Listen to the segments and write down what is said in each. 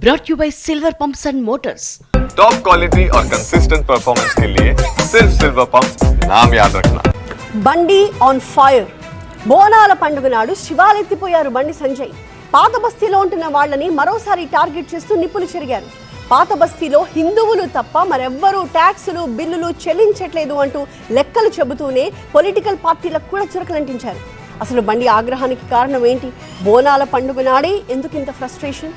brought you by Silver Pumps and Motors. Top quality और consistent performance के लिए सिर्फ सिल्वर पंप नाम याद रखना బండి ఆన్ ఫైర్ బోనాల పండుగ నాడు శివాలెత్తిపోయారు బండి సంజయ్ పాత బస్తీలో ఉంటున్న వాళ్ళని మరోసారి టార్గెట్ చేస్తూ నిప్పులు చెరిగారు పాత బస్తీలో హిందువులు తప్ప మరెవ్వరూ ట్యాక్సులు బిల్లులు చెల్లించట్లేదు అంటూ లెక్కలు చెబుతూనే పొలిటికల్ పార్టీలకు కూడా చురకలంటించారు అసలు బండి ఆగ్రహానికి కారణం ఏంటి బోనాల పండుగ నాడే ఎందుకింత ఫ్రస్ట్రేషన్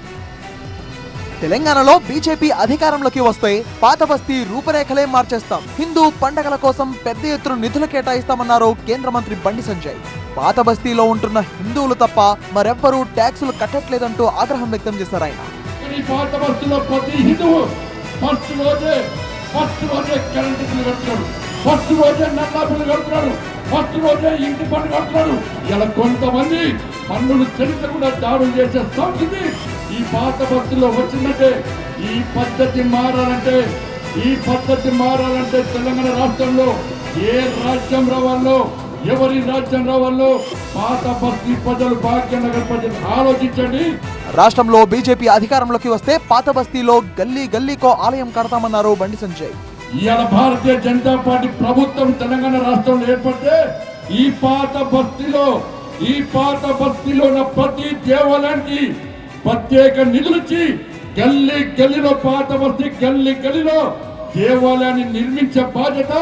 తెలంగాణలో బీజేపీ అధికారంలోకి వస్తే పాత బస్తీ రూపురేఖలే మార్చేస్తాం. హిందూ పండగల కోసం పెద్ద ఎత్తున నిధులు కేటాయిస్తామన్నారు కేంద్ర మంత్రి బండి సంజయ్. పాత బస్తీలో ఉంటున్న హిందువులు తప్ప మరెవ్వరూ ట్యాక్సులు కట్టట్లేదంటూ ఆగ్రహం వ్యక్తం చేశారు ఆయన. ఫస్ట్ రోజే నల్లా బిల్లు కడుతున్నాడు. ఫస్ట్ రోజే ఇంటి పన్ను కడుతున్నాడు. ఇలా కొంతమంది పన్నులు చెల్లించకుండా దాడులు చేసే సంస్కృతి ఈ పాత బస్సులో వచ్చిందంటే ఈ పద్ధతి మారాలంటే ఈ పద్ధతి మారాలంటే తెలంగాణ రాష్ట్రంలో ఏ రాజ్యం రావాలో ఎవరి రాజ్యం రావాలో పాత బస్తీ ప్రజలు భాగ్యనగర్ ప్రజలు ఆలోచించండి. రాష్ట్రంలో బీజేపీ అధికారంలోకి వస్తే పాత బస్తీలో గల్లీ గల్లీకో ఆలయం కడతామన్నారు బండి సంజయ్. ఇవాళ భారతీయ జనతా పార్టీ ప్రభుత్వం తెలంగాణ రాష్ట్రంలో ఏర్పడితే ఈ పాత బస్తీలో ఈ పాత బస్తీలో ఉన్న ప్రతి దేవాలయానికి ప్రత్యేక నిధులిచ్చి గల్లీ గల్లీలో పాత బస్తీ గల్లీ గల్లీలో దేవాలయాన్ని నిర్మించే బాధ్యత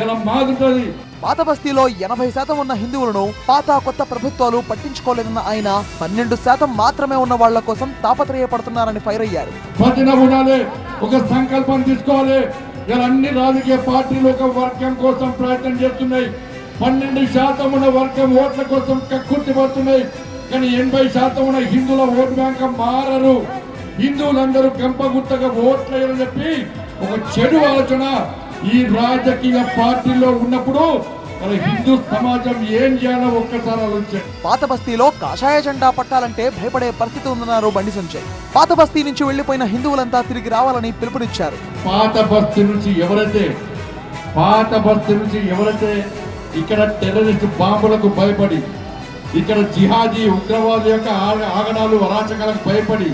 ఇలా మాగుంటది పాత బస్తీలో ఎనభై శాతం ఉన్న హిందువులను పాత కొత్త ప్రభుత్వాలు పట్టించుకోలేదన్న ఆయన పన్నెండు శాతం మాత్రమే ఉన్న వాళ్ళ కోసం తాపత్రయపడుతున్నారని ఫైర్ అయ్యారు. భజన ఉండాలి ఒక సంకల్పం తీసుకోవాలి. ఇలా అన్ని రాజకీయ పార్టీలు ఒక వర్గం కోసం ప్రయత్నం చేస్తున్నాయి. పన్నెండు శాతం ఉన్న వర్గం ఓట్ల కోసం కక్కుర్తి పడుతున్నాయి. కానీ ఎనభై శాతం ఉన్న హిందువుల ఓటు బ్యాంక్ మారరు. హిందువులందరూ గంపగుత్తగా ఓట్లేయని చెప్పి ఒక చెడు ఆలోచన ఈ రాజకీయ పార్టీలో ఉన్నప్పుడు మన హిందూ సమాజం ఏం చేయాలో ఒక్కసారి ఆలోచించండి. పాత బస్తీలో కాషాయ జెండా పట్టాలంటే భయపడే పరిస్థితి ఉందన్నారు బండి సంజయ్. పాత బస్తీ నుంచి వెళ్ళిపోయిన హిందువులంతా తిరిగి రావాలని పిలుపునిచ్చారు. పాత బస్తీ నుంచి ఎవరైతే పాత బస్తీ నుంచి ఎవరైతే ఇక్కడ టెర్రరిస్ట్ బాంబులకు భయపడి ఇక్కడ జిహాదీ ఉగ్రవాదుల యొక్క ఆగ- ఆగడాలు అరాచకాలకు భయపడి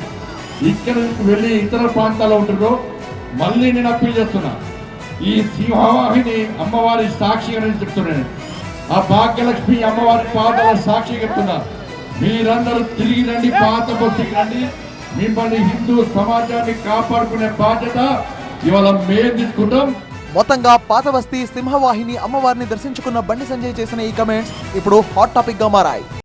ఇక్కడ నుంచి వెళ్ళి ఇతర ప్రాంతాల్లో ఉంటుందో మళ్ళీ నేను అప్పీల్ చేస్తున్నా. ఈ సింహవాహిని అమ్మవారి సాక్షిగా నేను చెప్తున్నాను. ఆ భాగ్యలక్ష్మి అమ్మవారి పాదాల సాక్షి చెప్తున్నా. మీరందరూ తిరిగి రండి పాత బస్తీకి రండి. మిమ్మల్ని హిందూ సమాజాన్ని కాపాడుకునే బాధ్యత ఇవాళ మేము తీసుకుంటాం మొత్తంగా పాత సింహవాహిని అమ్మవారిని దర్శించుకున్న బండి సంజయ్ చేసిన ఈ కమెంట్స్ ఇప్పుడు హాట్ టాపిక్గా మారాయి.